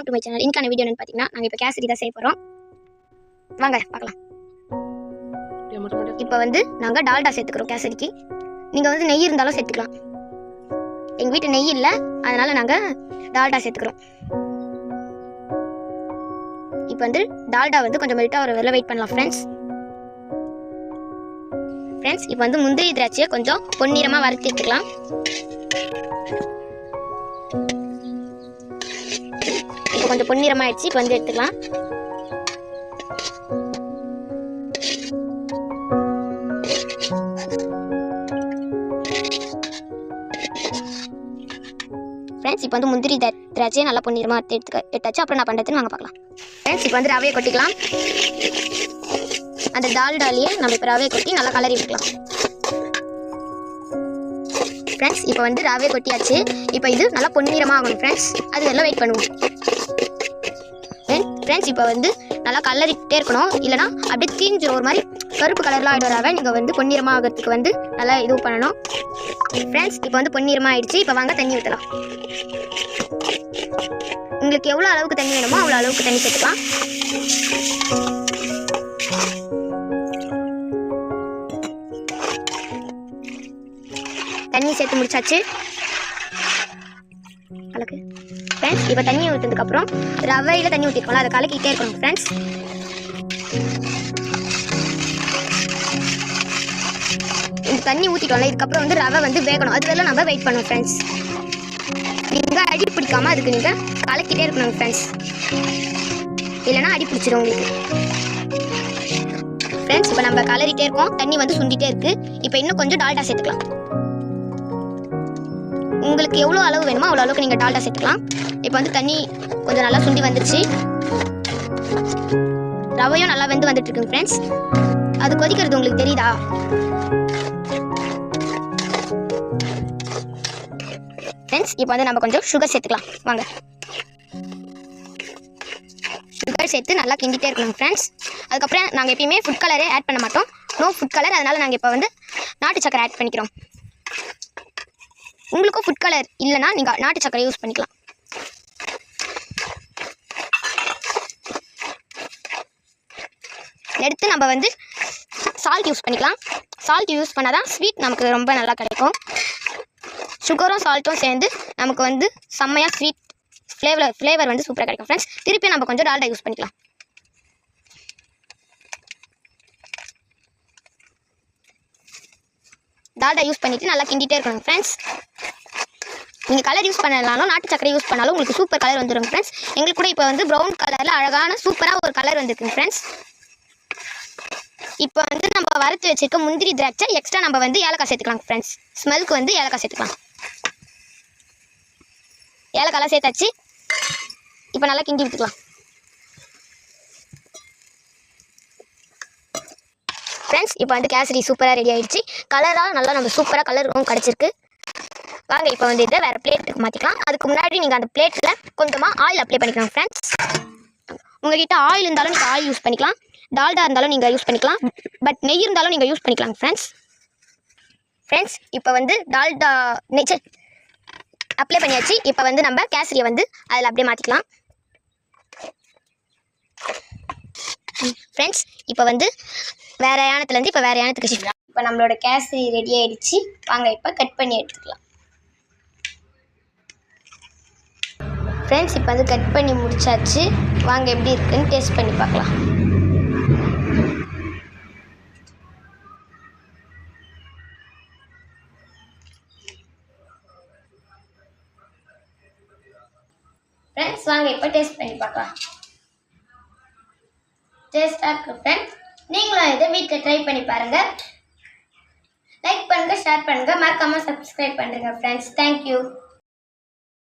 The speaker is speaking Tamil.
வெல்கம் டு மை சேனல் இன்கான வீடியோ என்னன்னு பார்த்தீங்கன்னா நாங்கள் இப்போ கேசரி தான் செய்ய போகிறோம் வாங்க பார்க்கலாம் இப்போ வந்து நாங்கள் டால்டா சேர்த்துக்கிறோம் கேசரிக்கு நீங்கள் வந்து நெய் இருந்தாலும் சேர்த்துக்கலாம். எங்கள் வீட்டு நெய் இல்லை அதனால நாங்கள் டால்டா சேர்த்துக்கிறோம். இப்போ வந்து டால்டா வந்து கொஞ்சம் மெல்ட்டாக ஒரு வெளில வெயிட் பண்ணலாம் ஃப்ரெண்ட்ஸ் ஃப்ரெண்ட்ஸ் இப்போ வந்து முந்திரி திராட்சையை கொஞ்சம் பொன்னிறமாக வறுத்து எடுத்துக்கலாம். கொஞ்சம் பொன்னிறமாயிடுச்சு. இப்போ வந்து எடுத்துக்கலாம். ஃப்ரெண்ட்ஸ் இப்போ வந்து முந்திரி திராட்சையை நல்லா பொன்னிறமாக எடுத்து எடுத்து எடுத்தாச்சு. அப்புறம் நான் பண்ணுறதுன்னு வாங்க பார்க்கலாம். ஃப்ரெண்ட்ஸ் இப்போ வந்து ரவையை கொட்டிக்கலாம். அந்த டால்டாலேயே நம்ம இப்போ ரவையை கொட்டி நல்லா கலரி விட்டுக்கலாம். ஃப்ரெண்ட்ஸ் இப்போ வந்து ராவே கொட்டியாச்சு. இப்போ இது நல்லா பொன்னிறமாக ஆகணும் ஃப்ரெண்ட்ஸ் அது எல்லாம் வெயிட் பண்ணுவோம். ஃப்ரெண்ட்ஸ் இப்போ வந்து நல்லா கலரிக்கிட்டே இருக்கணும். இல்லைனா அப்படியே தீஞ்சிரும். ஒரு மாதிரி கருப்பு கலர்லாம் ஆகிடும் ரவை. நீங்கள் வந்து பொன்னிறமாக ஆகிறதுக்கு வந்து நல்லா இது பண்ணணும். ஃப்ரெண்ட்ஸ் இப்போ வந்து பொன்னிறமாக ஆயிடுச்சு. இப்போ வாங்க தண்ணி ஊற்றலாம் உங்களுக்கு எவ்வளோ அளவுக்கு தண்ணி வேணுமோ அவ்வளோ அளவுக்கு தண்ணி சேர்த்துக்கலாம். தண்ணி சேர்த்து முடிச்சாச்சு. கலக்கு. ஃப்ரெண்ட்ஸ் இப்போ தண்ணி ஊற்றுனதுக்கப்புறம் ரவையில் தண்ணி ஊற்றிருக்கோம்ல அதை கலக்கிட்டே இருக்கணும் ஃப்ரெண்ட்ஸ் இந்த தண்ணி ஊற்றிட்டோம்ல இதுக்கப்புறம் வந்து ரவை வந்து வேகணும். அது வரலாம் நம்ம வெயிட் பண்ணுவோம் ஃப்ரெண்ட்ஸ் நீங்கள் அடி பிடிக்காம அதுக்கு நீங்கள் கலக்கிட்டே இருக்கணும் ஃப்ரெண்ட்ஸ் இல்லைன்னா அடி பிடிச்சிடும் உங்களுக்கு. ஃப்ரெண்ட்ஸ் இப்போ நம்ம கலரிட்டே இருக்கோம் தண்ணி வந்து சுண்டிகிட்டே இருக்கு. இப்போ இன்னும் கொஞ்சம் டால்டா சேர்த்துக்கலாம். உங்களுக்கு எவ்வளோ அளவு வேணுமோ அவ்வளோ அளவுக்கு நீங்கள் டால்டா சேர்த்துக்கலாம். இப்போ வந்து தண்ணி கொஞ்சம் நல்லா சுண்டி வந்துருச்சு. ரவையும் நல்லா வெந்து வந்துட்டு இருக்குங்க ஃப்ரெண்ட்ஸ் அது கொதிக்கிறது உங்களுக்கு தெரியுதா? ஃப்ரெண்ட்ஸ் இப்போ வந்து நம்ம கொஞ்சம் சுகர் சேர்த்துக்கலாம். வாங்க. சுகர் சேர்த்து நல்லா கிண்டிகிட்டே இருக்கணும் ஃப்ரெண்ட்ஸ் அதுக்கப்புறம் நாங்கள் எப்பயுமே ஃபுட் கலரே ஆட் பண்ண மாட்டோம். நோ ஃபுட் கலர் அதனால் நாங்கள் இப்போ வந்து நாட்டு சக்கரை ஆட் பண்ணிக்கிறோம். உங்களுக்கும் ஃபுட் கலர் இல்லைன்னா நீங்கள் நாட்டு சக்கரை யூஸ் பண்ணிக்கலாம். எடுத்து நம்ம வந்து சால்ட் யூஸ் பண்ணிக்கலாம். சால்ட் யூஸ் பண்ணால் தான் ஸ்வீட் நமக்கு ரொம்ப நல்லா கிடைக்கும். சுகரும் சால்ட்டும் சேர்ந்து நமக்கு வந்து செம்மையாக ஸ்வீட் ஃப்ளேவர் ஃப்ளேவர் வந்து சூப்பராக கிடைக்கும். ஃப்ரெண்ட்ஸ் திருப்பி நம்ம கொஞ்சம் டால்டா யூஸ் பண்ணிக்கலாம். டால்டா யூஸ் பண்ணிவிட்டு நல்லா கிண்டிகிட்டே இருக்கணும் ஃப்ரெண்ட்ஸ் நீங்கள் கலர் யூஸ் பண்ணலாலும் நாட்டு சக்கரை யூஸ் பண்ணாலும் உங்களுக்கு சூப்பர் கலர் வந்துடும் ஃப்ரெண்ட்ஸ் எங்களுக்கு கூட இப்போ வந்து ப்ரௌன் கலரில் அழகான சூப்பராக ஒரு கலர் வந்துருக்குங்க ஃப்ரெண்ட்ஸ் இப்போ வந்து நம்ம வறுத்து வச்சிருக்க முந்திரி திராட்சை எக்ஸ்ட்ரா நம்ம வந்து ஏலக்காய் சேர்த்துக்கலாம் ஃப்ரெண்ட்ஸ் ஸ்மெல்க்கு வந்து ஏலக்காய் சேர்த்துக்கலாம். ஏலக்காய்லாம் சேர்த்தாச்சு. இப்போ நல்லா கிண்டி விட்டுக்கலாம் ஃப்ரெண்ட்ஸ் இப்போ வந்து கேசரி சூப்பராக ரெடி ஆகிடுச்சு கலராக நல்லா நம்ம சூப்பராக கலரும் கிடச்சிருக்கு. வாங்க இப்போ வந்து இதை வேறு பிளேட்டுக்கு மாற்றிக்கலாம் அதுக்கு முன்னாடி நீங்கள் அந்த பிளேட்டில் கொஞ்சமாக ஆயில் அப்ளை பண்ணிக்கலாம் ஃப்ரெண்ட்ஸ் உங்ககிட்ட ஆயில் இருந்தாலும் நீங்கள் ஆயில் யூஸ் பண்ணிக்கலாம். டால்டா இருந்தாலும் நீங்கள் யூஸ் பண்ணிக்கலாம். பட் நெய் இருந்தாலும் நீங்கள் யூஸ் பண்ணிக்கலாம் ஃப்ரெண்ட்ஸ் ஃப்ரெண்ட்ஸ் இப்போ வந்து டால்டா நெய் அப்ளை பண்ணியாச்சு. இப்போ வந்து நம்ம கேசரியை வந்து அதில் அப்படியே மாற்றிக்கலாம் ஃப்ரெண்ட்ஸ் இப்போ வந்து வேற யானத்துலேருந்து இப்போ வேற யானத்துக்கு ஷிஃப்ட் இப்போ நம்மளோட கேசரி ரெடி ஆயிடுச்சு. வாங்க இப்போ கட் பண்ணி எடுத்துக்கலாம். ஃப்ரெண்ட்ஸ் இப்போ வந்து கட் பண்ணி முடிச்சாச்சு. வாங்க எப்படி இருக்குன்னு டேஸ்ட் பண்ணி பார்க்கலாம். ஃப்ரெண்ட்ஸ் வாங்க இப்போ டேஸ்ட் பண்ணி பார்க்கலாம். டேஸ்டாக இருக்கு ஃப்ரெண்ட்ஸ் நீங்களும் இதை வீட்டில் ட்ரை பண்ணி பாருங்கள் லைக் பண்ணுங்கள் ஷேர் பண்ணுங்கள் மறக்காமல் சப்ஸ்கிரைப் பண்ணுங்கள் ஃப்ரெண்ட்ஸ் தேங்க்யூ